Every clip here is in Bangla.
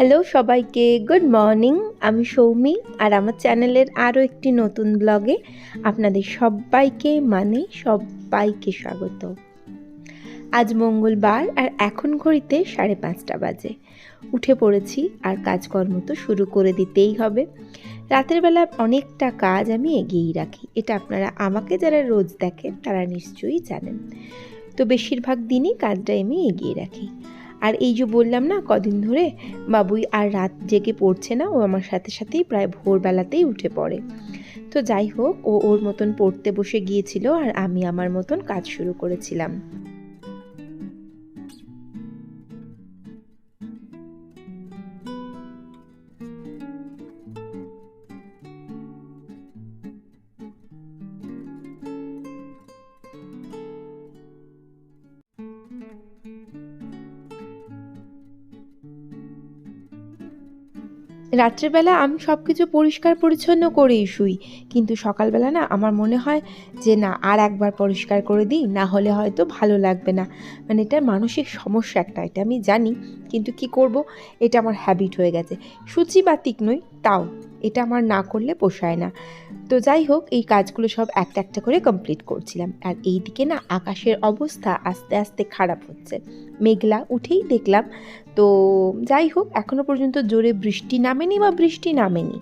হ্যালো সবাইকে। গুড মর্নিং আমি সৌমি আর আমার চ্যানেলের আরও একটি নতুন ব্লগে আপনাদের সবাইকে মানে সবাইকে স্বাগত। আজ মঙ্গলবার আর এখন ঘড়িতে সাড়ে পাঁচটা বাজে। উঠে পড়েছি আর কাজকর্ম তো শুরু করে দিতেই হবে। রাতের বেলা অনেকটা কাজ আমি এগিয়েই রাখি। এটা আপনারা আমাকে যারা রোজ দেখেন তারা নিশ্চয়ই জানেন। তো বেশিরভাগ দিনই কাজটা আমি এগিয়ে রাখি। আর এই যে বললাম না, কদিন ধরে বাবুই আর রাত জেগে পড়ছে না, ও আমার সাথে সাথেই প্রায় ভোরবেলাতেই উঠে পড়ে। তো যাই হোক, ও ওর মতন পড়তে বসে গিয়েছিল আর আমি আমার মতন কাজ শুরু করেছিলাম। রাত্রেবেলা আমি সব কিছু পরিষ্কার পরিচ্ছন্ন করেই শুই। কিন্তু সকালবেলা না আমার মনে হয় যে, না, আর একবার পরিষ্কার করে দিই, না হলে হয়তো ভালো লাগবে না। মানে এটা মানসিক সমস্যা একটা, এটা আমি জানি। কিন্তু কি করব? এটা আমার হ্যাবিট হয়ে গেছে। সূচিবাতিক নই, তাও। এটা আমার না করলে পোষায় না। তো যাই হোক, এই কাজগুলো সব একটা একটা করে কমপ্লিট করছিলাম। আর এই দিকে না আকাশের অবস্থা আস্তে আস্তে খারাপ হচ্ছে। মেঘলা উঠেই দেখলাম। তো যাই হোক এখনও পর্যন্ত জোরে বৃষ্টি নামেনি বা বৃষ্টি নামেনি।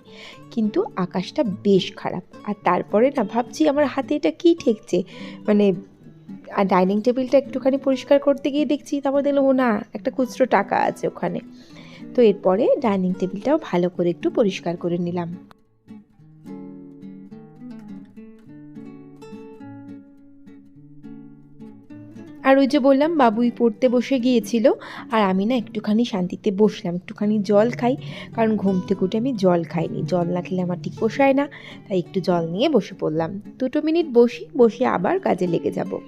কিন্তু আকাশটা বেশ খারাপ। আর তারপরে না ভাবছি আমার হাতে এটা কী ঠেকছে? মানে আর ডাইনিং টেবিলটা একটুখানি পরিষ্কার করতে গিয়ে দেখছি তারপর দেখলাম, ও না, একটা খুচরো টাকা আছে ওখানে। তো এরপরে ডাইনিং টেবিলটাও ভালো করে একটু পরিষ্কার করে নিলাম। আর ওই যে বললাম, বাবুই পড়তে বসে গিয়েছিল, আর আমি না একটুখানি শান্তিতে বসলাম, একটুখানি জল খাই, কারণ ঘুম থেকে উঠে আমি জল খাইনি, জল না খেলে আমার ঠিক পোষায় না, তাই একটু জল নিয়ে বসে পড়লাম। দুটো মিনিট বসি, বসে আবার কাজে লেগে যাব।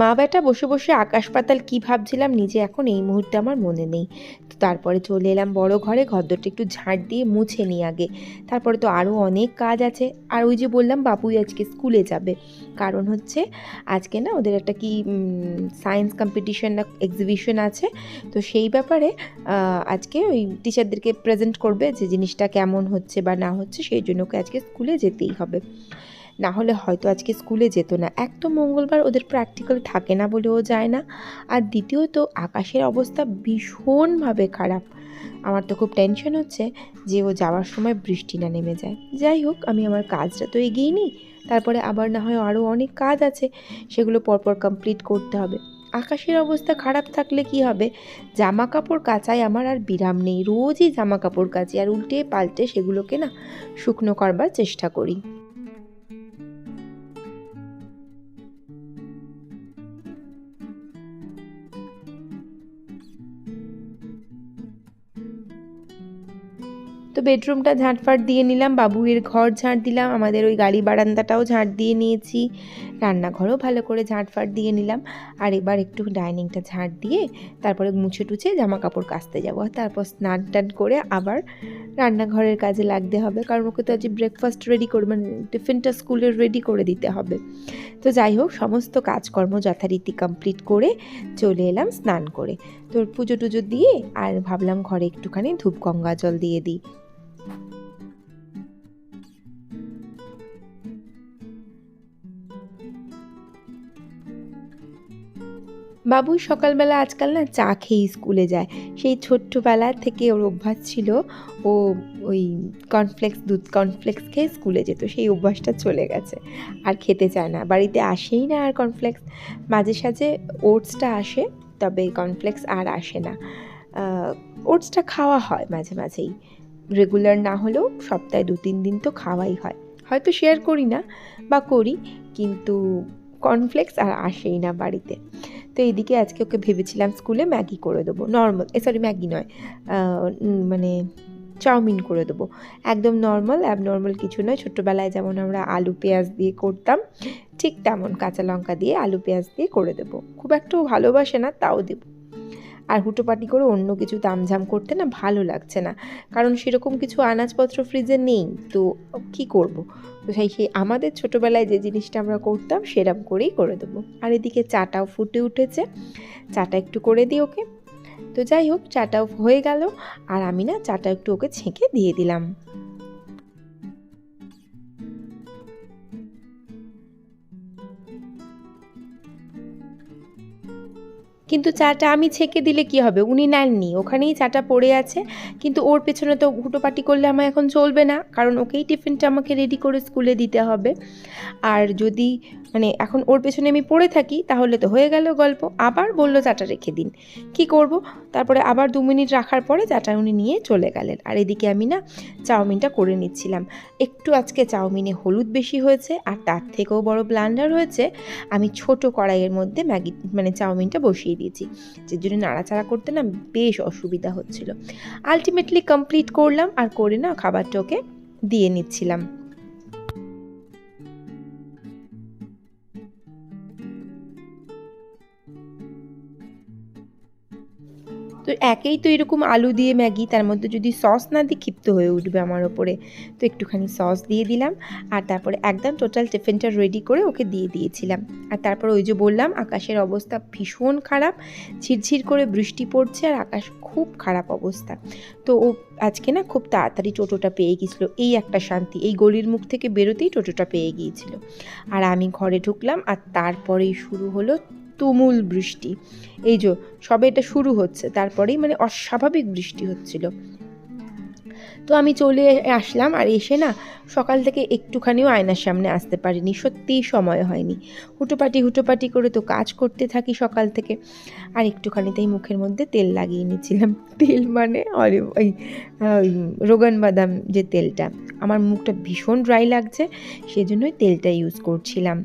মা বেটা বসে বসে আকাশ পাতাল কী ভাবছিলাম নিজে এখন এই মুহূর্তে আমার মনে নেই। তো তারপরে চলে এলাম বড় ঘরে, ঘরদরটা একটু ঝাঁট দিয়ে মুছে নিই আগে। তারপরে তো আরও অনেক কাজ আছে। আর ওই যে বললাম, বাবুই আজকে স্কুলে যাবে। কারণ হচ্ছে আজকে না ওদের একটা কি সায়েন্স কম্পিটিশন না এক্সিবিশন আছে। তো সেই ব্যাপারে আজকে ওই টিচারদেরকে প্রেজেন্ট করবে যে জিনিসটা কেমন হচ্ছে বা না হচ্ছে, সেই জন্য ওকে আজকে স্কুলে যেতেই হবে। না হলে হয়তো আজকে স্কুলে যেত না। এক তো মঙ্গলবার ওদের প্র্যাকটিক্যাল থাকে না বলেও যায় না। আর দ্বিতীয়ত, আকাশের অবস্থা ভীষণভাবে খারাপ। আমার তো খুব টেনশন হচ্ছে যে ও যাওয়ার সময় বৃষ্টি না নেমে যায়। যাই হোক, আমি আমার কাজটা তো এগিয়ে নিই। তারপরে আবার না হয় আরও অনেক কাজ আছে, সেগুলো পরপর কমপ্লিট করতে হবে। আকাশের অবস্থা খারাপ থাকলে কি হবে? জামা কাপড় কাচায় আমার আর বিরাম নেই। রোজই জামা কাপড় কাচি আর উল্টে পাল্টে সেগুলোকে না শুকনো করবার চেষ্টা করি। বেডরুমটা ঝাঁটফাট দিয়ে নিলাম বাবুয়ের ঘর ঝাঁট দিলাম, আমাদের ওই গাড়ি বারান্দাটাও ঝাঁট দিয়ে নিয়েছি। রান্নাঘরও ভালো করে ঝাঁটফাট দিয়ে নিলাম। আর এবার একটু ডাইনিংটা ঝাঁট দিয়ে তারপরে মুছে টুছে জামা কাপড় কাচতে যাব। তারপর স্নান টান করে আবার রান্নাঘরের কাজে লাগতে হবে, কারণ ওকে তো আজ ব্রেকফাস্ট রেডি করে মানে টিফিনটা স্কুলের রেডি করে দিতে হবে। তো যাই হোক, সমস্ত কাজকর্ম যথারীতি কমপ্লিট করে চলে এলাম স্নান করে। তোর পুজো টুজো দিয়ে আর ভাবলাম ঘরে একটুখানি ধূপ গঙ্গা জল দিয়ে দিই। বাবু সকালবেলা আজকাল না চা খেয়েই স্কুলে যায়। সেই ছোট্টবেলা থেকে ওর অভ্যাস ছিল ও ওই কর্নফ্লেক্স দুধ কর্নফ্লেক্স খেয়ে স্কুলে যেত, সেই অভ্যাসটা চলে গেছে। আর খেতে চায় না। বাড়িতে আসেই না আর কর্নফ্লেক্স মাঝে সাঝে ওটসটা আসে, তবে কর্নফ্লেক্স আর আসে না। ওটসটা খাওয়া হয় মাঝে মাঝেই। রেগুলার না হলেও সপ্তাহে দু তিন দিন তো খাওয়াই হয়। হয়তো শেয়ার করি না বা করি, কিন্তু কর্নফ্লেক্স আর আসেই না বাড়িতে। তো এইদিকে আজকে ওকে ভেবেছিলাম স্কুলে ম্যাগি করে দেবো। নর্মাল এ সরি ম্যাগি নয় মানে চাউমিন করে দেবো। একদম নর্মাল অ্যাবনর্মাল কিছু নয়। ছোট্টবেলায় যেমন আমরা আলু পেঁয়াজ দিয়ে করতাম, ঠিক তেমন কাঁচা লঙ্কা দিয়ে আলু পেঁয়াজ দিয়ে করে দেবো। খুব একটু ভালোবাসে না, তাও দেবো। আর হুটোপাটি করে অন্য কিছু তামঝাম করতে না ভালো লাগছে না। কারণ সেরকম কিছু আনাজপত্র ফ্রিজে নেই, তো কি করব? তো সেই সেই আমাদের ছোটোবেলায় যে জিনিসটা আমরা করতাম সেরম করেই করে দেবো। আর এদিকে চাটাও ফুটে উঠেছে। চাটা একটু করে দিই ওকে। তো যাই হোক, চাটাও হয়ে গেল। আর আমি না চাটা একটু ওকে ছেঁকে দিয়ে দিলাম। কিন্তু চাটা আমি ছেঁকে দিলে কি হবে? উনি নেননি। ওখানেই চাটা পড়ে আছে। কিন্তু ওর পেছনে তো হুটোপাটি করলে আমার এখন চলবে না। কারণ ওকেই টিফিনটা আমাকে রেডি করে স্কুলে দিতে হবে। আর যদি মানে এখন ওর পেছনে আমি পড়ে থাকি, তাহলে তো হয়ে গেল গল্প। আবার বলল চাটা রেখে দিন। কি করব? তারপরে আবার দু মিনিট রাখার পরে চাটা উনি নিয়ে চলে গেলেন। আর এদিকে আমি না চাউমিনটা করে নিচ্ছিলাম। একটু আজকে চাউমিনে হলুদ বেশি হয়েছে, আর তার থেকেও বড় ব্লান্ডার হয়েছে। আমি ছোট কড়াইয়ের মধ্যে ম্যাগি মানে চাউমিনটা বসিয়ে দিয়েছি, যে জন্য নাড়াচাড়া করতে না বেশ অসুবিধা হচ্ছিল। আলটিমেটলি কমপ্লিট করলাম আর করে না খাবারটা ওকে দিয়ে নিচ্ছিলাম। তো একেই তো এরকম আলু দিয়ে ম্যাগি, তার মধ্যে যদি সস না দিই ক্ষিপ্ত হয়ে উঠবে আমার ওপরে। তো একটুখানি সস দিয়ে দিলাম, আর তারপরে একদম টোটাল টিফিনটা রেডি করে ওকে দিয়ে দিয়েছিলাম। আর তারপর ওই যে বললাম, আকাশের অবস্থা ভীষণ খারাপ, ঝিরঝির করে বৃষ্টি পড়ছে আর আকাশ খুব খারাপ অবস্থা। তো ও আজকে না খুব তাড়াতাড়ি টোটোটা পেয়ে গিয়েছিল, এই একটা শান্তি, এই গলির মুখ থেকে বেরোতেই টোটোটা পেয়ে গিয়েছিল। আর আমি ঘরে ঢুকলাম, আর তারপরেই শুরু হলো তুমুল বৃষ্টি। এই যে, সবে এটা শুরু হচ্ছে, তারপরেই মানে অস্বাভাবিক বৃষ্টি হচ্ছিল। তো আমি চলে আসলাম আর এসে না সকাল থেকে একটুখানিও আয়নার সামনে আসতে পারিনি, সত্যিই সময় হয়নি। হুটোপাটি হুটোপাটি করে তো কাজ করতে থাকি সকাল থেকে। আর একটুখানিতেই মুখের মধ্যে তেল লাগিয়ে নিয়েছিলাম। তেল মানে অলিভ ওই রোগান বাদাম যে তেলটা, আমার মুখটা ভীষণ ড্রাই লাগছে, সেজন্যই তেলটা ইউজ করছিলাম।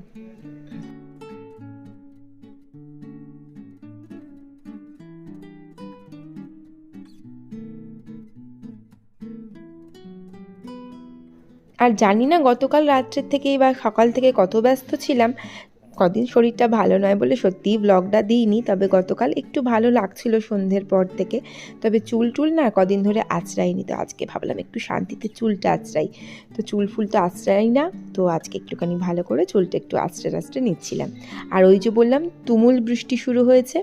আর জানি না গতকাল রাত্রের থেকেই বা সকাল থেকে কত ব্যস্ত ছিলাম কদিন শরীরটা ভালো নয় বলে সত্যিই ব্লগটা দিইনি, তবে গতকাল একটু ভালো লাগছিল সন্ধ্যের পর থেকে। তবে চুল টুল না কদিন ধরে আঁচড়াইনি, তো আজকে ভাবলাম একটু শান্তিতে চুলটা আঁচড়াই। তো চুল ফুল তো আঁচড়াই না, তো আজকে একটুখানি ভালো করে চুলটা একটু আঁচড়ে আঁচড়ে নিচ্ছিলাম। আর ওই যে বললাম, তুমুল বৃষ্টি শুরু হয়েছে।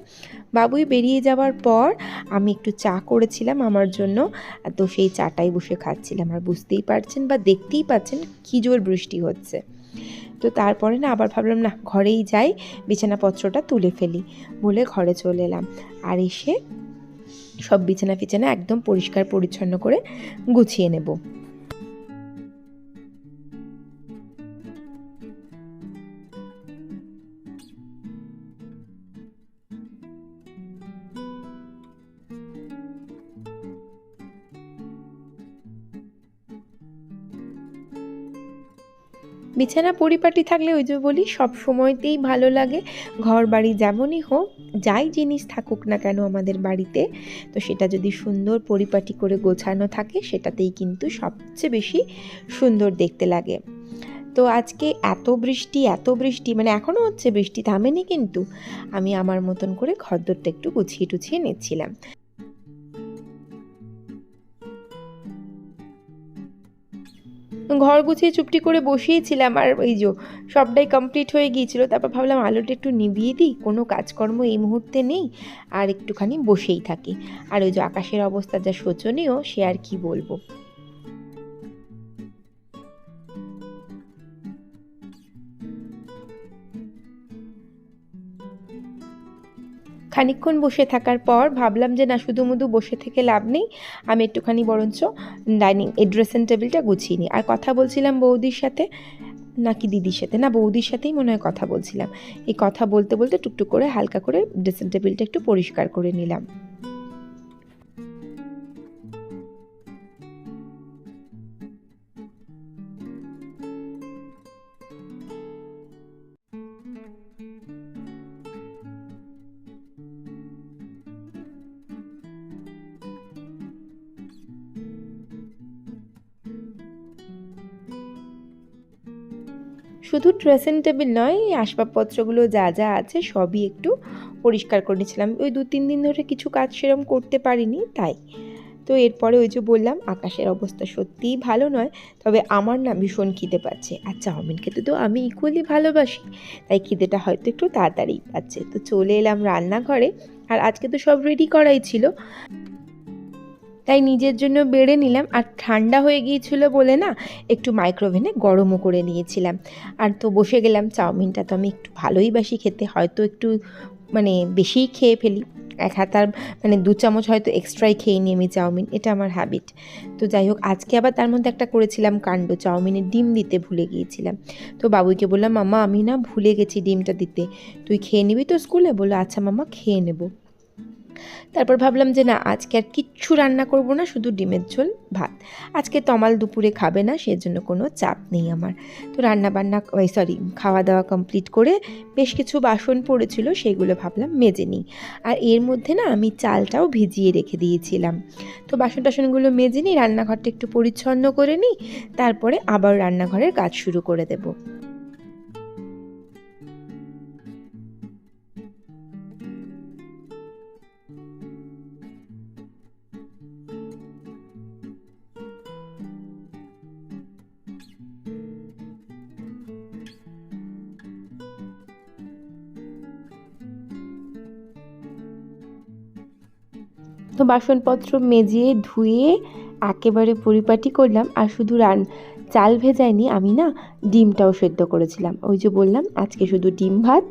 বাবুই বেরিয়ে যাওয়ার পর আমি একটু চা করেছিলাম আমার জন্য, তো সেই চাটাই বসে খাচ্ছিলাম। আর বুঝতেই পারছেন বা দেখতেই পাচ্ছেন কী জোর বৃষ্টি হচ্ছে। তো তারপরে না আবার ভাবলাম, না, ঘরেই যাই, বিছানাপত্রটা তুলে ফেলি। বলে ঘরে চলে এলাম। আর এসে সব বিছানা ফিছানা একদম পরিষ্কার পরিচ্ছন্ন করে গুছিয়ে নেব। বিছানা পরিপাটি থাকলে ওই যে বলি, সব সময়তেই ভালো লাগে। ঘর বাড়ি যেমনই হোক, যাই জিনিস থাকুক না কেন আমাদের বাড়িতে, তো সেটা যদি সুন্দর পরিপাটি করে গোছানো থাকে, সেটাতেই কিন্তু সবচেয়ে বেশি সুন্দর দেখতে লাগে। তো আজকে এত বৃষ্টি এত বৃষ্টি মানে এখনও হচ্ছে বৃষ্টি থামেনি কিন্তু, আমি আমার মতন করে ঘরদোরটা একটু গুছিয়ে টুছিয়ে নিচ্ছিলাম। ঘর গুছিয়ে চুপটি করে বসিয়েছিলাম আর ওই যে সবটাই কমপ্লিট হয়ে গিয়েছিল। তারপর ভাবলাম আলোটা একটু নিভিয়ে দিই, কোনো কাজকর্ম এই মুহূর্তে নেই, আর একটুখানি বসেই থাকি। আর ওই যে আকাশের অবস্থা যা শোচনীয়, সে আর কি বলব? খানিকক্ষণ বসে থাকার পর ভাবলাম যে, না শুধু মধু বসে থেকে লাভ নেই। আমি একটুখানি বরঞ্চ ডাইনিং এই ড্রেসিং টেবিলটা গুছিয়ে নিই। আর কথা বলছিলাম বৌদির সাথে, নাকি দিদির সাথে, না, বৌদির সাথেই মনে হয় কথা বলছিলাম। এই কথা বলতে বলতে টুকটুক করে হালকা করে ড্রেসিং টেবিলটা একটু পরিষ্কার করে নিলাম। শুধু ড্রেসিং টেবিল নয় আসবাবপত্রগুলো যা যা আছে সবই একটু পরিষ্কার করে নিয়েছিলাম। ওই দু তিন দিন ধরে কিছু কাজ সেরম করতে পারিনি, তাই। তো এরপরে ওই যে বললাম, আকাশের অবস্থা সত্যিই ভালো নয়, তবে আমার না ভীষণ খিদে পাচ্ছে। আর চাউমিন খেতে তো আমি ইকুয়ালি ভালোবাসি, তাই খিদেটা হয়তো একটু তাড়াতাড়ি পাচ্ছে। তো চলে এলাম রান্নাঘরে, আর আজকে তো সব রেডি করাই ছিল। তাই নিজের জন্য বেড়ে নিলাম। আর ঠান্ডা হয়ে গিয়েছিল বলে না, একটু মাইক্রোওভেনে গরমও করে নিয়েছিলাম। আর তো বসে গেলাম, চাউমিনটা তো আমি একটু ভালোই বাসি খেতে, হয়তো একটু মানে বেশিই খেয়ে ফেলি। এক হাতার মানে দু চামচ হয়তো এক্সট্রাই খেয়ে নিই আমি চাউমিন, এটা আমার হ্যাবিট তো যাই হোক, আজকে আবার তার মধ্যে একটা করেছিলাম কাণ্ড চাউমিনে ডিম দিতে ভুলে গিয়েছিলাম। তো বাবুইকে বললাম, মামা, আমি না ভুলে গেছি ডিমটা দিতে। তুই খেয়ে নিবি তো স্কুলে? বলল আচ্ছা মামা, খেয়ে নেব। তারপর ভাবলাম যে না, আজকে আর কিচ্ছু রান্না করব না, শুধু ডিমের ঝোল, ভাত। আজকে তমাল দুপুরে খাবে না, সেজন্য কোনো চাপ নেই আমার। তো রান্না বান্না সরি খাওয়া দাওয়া কমপ্লিট করে বেশ কিছু বাসন পড়েছিল, সেগুলো ভাবলাম মেজে নিই। আর এর মধ্যে না, আমি চালটাও ভিজিয়ে রেখে দিয়েছিলাম। তো বাসন টাসনগুলো মেজে নিই, রান্নাঘরটা একটু পরিচ্ছন্ন করে নিই, তারপরে আবার রান্নাঘরের কাজ শুরু করে দেবো। তো বাসনপত্র মেজিয়ে ধুয়ে একেবারে পরিপাটি করলাম। আর শুধু রান, চাল ভেজাইনি আমি না, ডিমটাও সেদ্ধ করেছিলাম। ওই যে বললাম, আজকে শুধু ডিম ভাত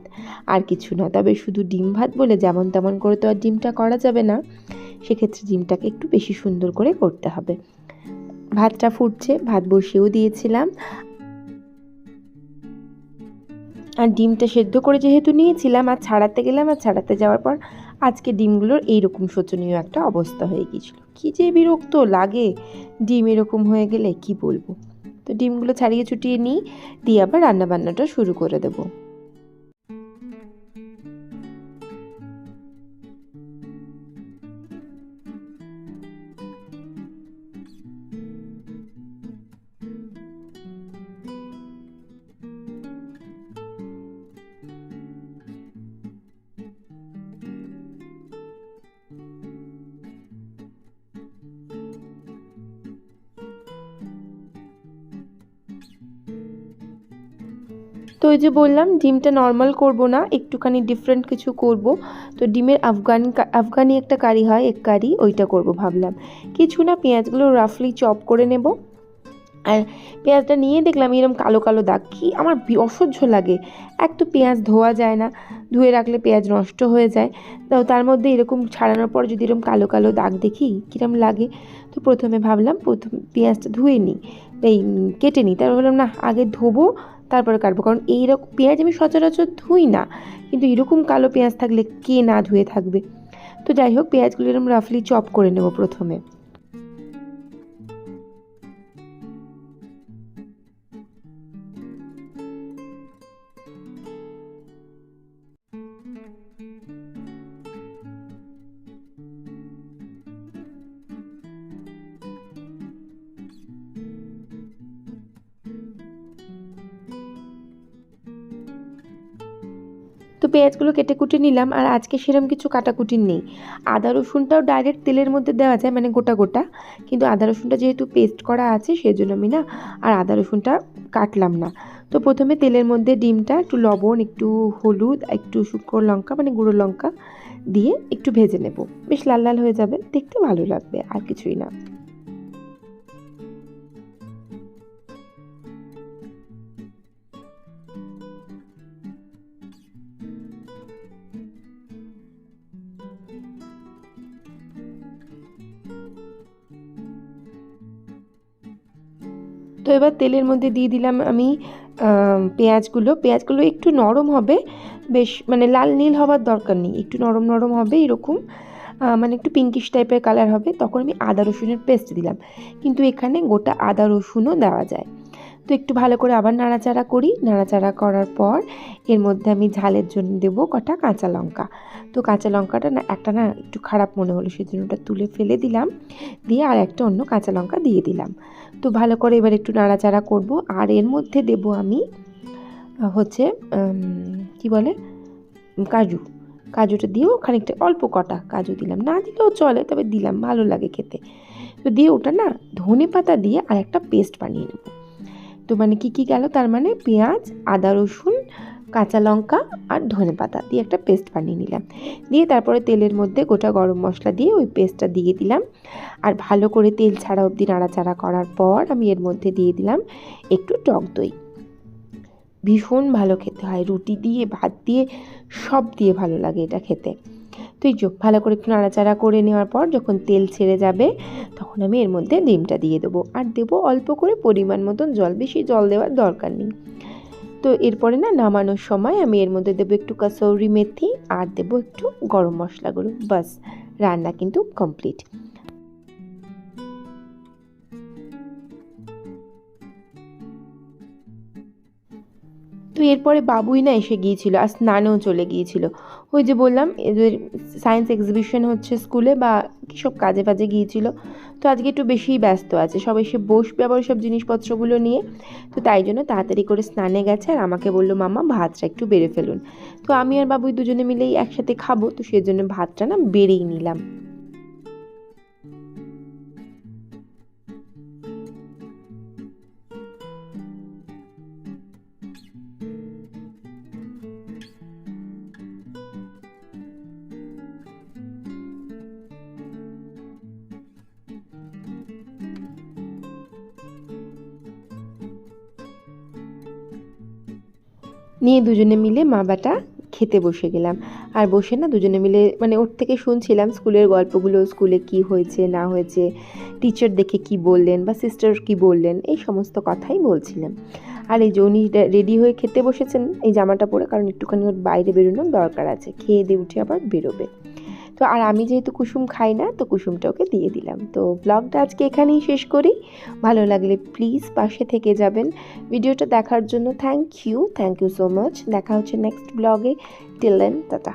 আর কিছু না। তবে শুধু ডিম ভাত বলে যেমন তেমন করে তো আর ডিমটা করা যাবে না, সেক্ষেত্রে ডিমটাকে একটু বেশি সুন্দর করে করতে হবে। ভাতটা ফুটছে, ভাত বসিয়েও দিয়েছিলাম। আর ডিমটা সেদ্ধ করে যেহেতু নিয়েছিলাম, আর ছাড়াতে গেলাম, আর ছাড়াতে যাওয়ার পর আজকে ডিমগুলোর এইরকম শোচনীয় একটা অবস্থা হয়ে গিয়েছিল। কী যে বিরক্ত লাগে ডিম এরকম হয়ে গেলে, কি বলব? তো ডিমগুলো ছাড়িয়ে ছুটিয়ে নিই, দিয়ে আবার রান্নাবান্নাটা শুরু করে দেবো। তো ওই যে বললাম, ডিমটা নর্মাল করব না, একটুখানি ডিফারেন্ট কিছু করব। তো ডিমের আফগান আফগানি একটা কারি হয় এক কারি, ওইটা করব ভাবলাম। কিছু না, পেঁয়াজগুলো রাফলি চপ করে নেব। আর পেঁয়াজটা নিয়ে দেখলাম এরকম কালো কালো দাগ, কি আমার অসহ্য লাগে। এক তো পেঁয়াজ ধোয়া যায় না, ধুয়ে রাখলে পেঁয়াজ নষ্ট হয়ে যায়। তো তার মধ্যে এরকম ছাড়ানোর পর যদি এরকম কালো কালো দাগ দেখি কীরকম লাগে। তো প্রথমে ভাবলাম, প্রথম পেঁয়াজটা ধুয়ে নিই। এই কেটে নিই। তারপর ভাবলাম, না, আগে ধোবো তারপরে কাটবো। কারণ এইরকম পেঁয়াজ আমি সচরাচর ধুই না, কিন্তু এরকম কালো পেঁয়াজ থাকলে কে না ধুয়ে থাকবে? তো যাই হোক পেঁয়াজগুলো এরকম রাফলি চপ করে নেব প্রথমে। পেঁয়াজগুলো কেটে কুটে নিলাম আর আজকে সেরম কিছু কাটাকুটি নেই। আদা, রসুনটাও ডাইরেক্ট তেলের মধ্যে দেওয়া যায় মানে গোটা গোটা। কিন্তু আদা, রসুনটা যেহেতু পেস্ট করা আছে, সেজন্য আমি না আর আদা, রসুনটা কাটলাম না। তো প্রথমে তেলের মধ্যে ডিমটা, একটু লবণ, একটু হলুদ, একটু শুকনো লঙ্কা মানে গুঁড়ো লঙ্কা দিয়ে একটু ভেজে নেব। বেশ লাল লাল হয়ে যাবে, দেখতে ভালো লাগবে, আর কিছুই না। এবার তেলের মধ্যে দিয়ে দিলাম আমি পেঁয়াজগুলো। পেঁয়াজগুলো একটু নরম হবে, বেশ মানে লাল নীল হবার দরকার নেই, একটু নরম নরম হবে এরকম মানে একটু পিঙ্কিশ টাইপের কালার হবে। তখন আমি আদা রসুনের পেস্ট দিলাম। কিন্তু এখানে গোটা আদা রসুনও দেওয়া যায়। তো একটু ভালো করে আবার নাড়াচাড়া করি। নাড়াচাড়া করার পর এর মধ্যে আমি ঝালের জন্য দেবো কটা কাঁচা লঙ্কা। তো কাঁচা লঙ্কাটা না, একটা না একটু খারাপ মনে হলো, সেজন্য ওটা তুলে ফেলে দিলাম। দিয়ে আর একটা অন্য কাঁচা লঙ্কা দিয়ে দিলাম। তো ভালো করে এবার একটু নাড়াচাড়া করব। আর এর মধ্যে দেব আমি হচ্ছে কি বলে? কাজু। কাজুটা দিয়েও খানিকটা, অল্প কটা কাজু দিলাম। না দিলেও চলে, তবে দিলাম, ভালো লাগে খেতে। তো দিয়ে ওটা না ধনে পাতা দিয়ে আর একটা পেস্ট বানিয়ে নেব। মানে কি কি গেল? তার মানে পেঁয়াজ, আদা রসুন, কাঁচা লঙ্কা আর ধনে পাতা দিয়ে একটা পেস্ট বানিয়ে নিলাম। দিয়ে তারপরে তেলের মধ্যে গোটা গরম মশলা দিয়ে ওই পেস্টটা দিয়ে দিলাম। আর ভালো করে তেল ছাড়া অবধি নাড়াচাড়া করার পর আমি এর মধ্যে দিয়ে দিলাম একটু টক দই। ভীষণ ভালো খেতে হয়। রুটি দিয়ে, ভাত দিয়ে সব দিয়ে ভালো লাগে এটা খেতে। তো এই ভালো করে একটু নাড়াচাড়া করে নেওয়ার পর যখন তেল ছেড়ে যাবে, তখন আমি এর মধ্যে ডিমটা দিয়ে দেবো। আর দেবো অল্প করে পরিমাণ মতন জল, বেশি জল দেওয়ার দরকার নেই। তো এরপরে না, নামানোর সময় আমি এর মধ্যে দেবো একটু কাসৌরি মেথি আর দেবো একটু গরম মশলা গুঁড়ো। বাস রান্না কিন্তু কমপ্লিট। তো এরপরে বাবুই না এসে গিয়েছিল, আর স্নানেও চলে গিয়েছিল। ওই যে বললাম, এদের সায়েন্স এক্সিবিশন হচ্ছে স্কুলে বা সব কাজে ফাজে গিয়েছিল। তো আজকে একটু বেশিই ব্যস্ত আছে সব এসে বসবে আবার সব জিনিসপত্রগুলো নিয়ে। তো তাই জন্য তাড়াতাড়ি করে স্নানে গেছে আর আমাকে বলল, মামা, ভাতটা একটু বেড়ে ফেলুন। তো আমি আর বাবুই দুজনে মিলেই একসাথে খাব, তো সেই জন্য ভাতটা না বেড়েই নিলাম। নিয়ে দুজনে মিলে মা বাটা খেতে বসে গেলাম। আর বসে না দুজনে মিলে মানে ওর থেকে শুনছিলাম স্কুলের গল্পগুলো, স্কুলে কি হয়েছে, না হয়েছে টিচার দেখে কি বললেন বা সিস্টার কি বললেন, এই সমস্ত কথাই বলছিলাম। আর এই যে উনি রেডি হয়ে খেতে বসেছেন, এই জামাটা পরে, কারণ একটুখানি ওর বাইরে বেরোনোর দরকার আছে, খেয়ে দিয়ে উঠে আবার বেরোবে। তো আর আমি যেহেতু কুসুম খাই না, তো কুসুমটা ওকে দিয়ে দিলাম। তো ব্লগটা আজকে এখানেই শেষ করি। ভালো লাগলে প্লিজ পাশে থেকে যাবেন। ভিডিওটা দেখার জন্য thank you thank you so much দেখা হচ্ছে নেক্সট ব্লগে টিল দেন টাটা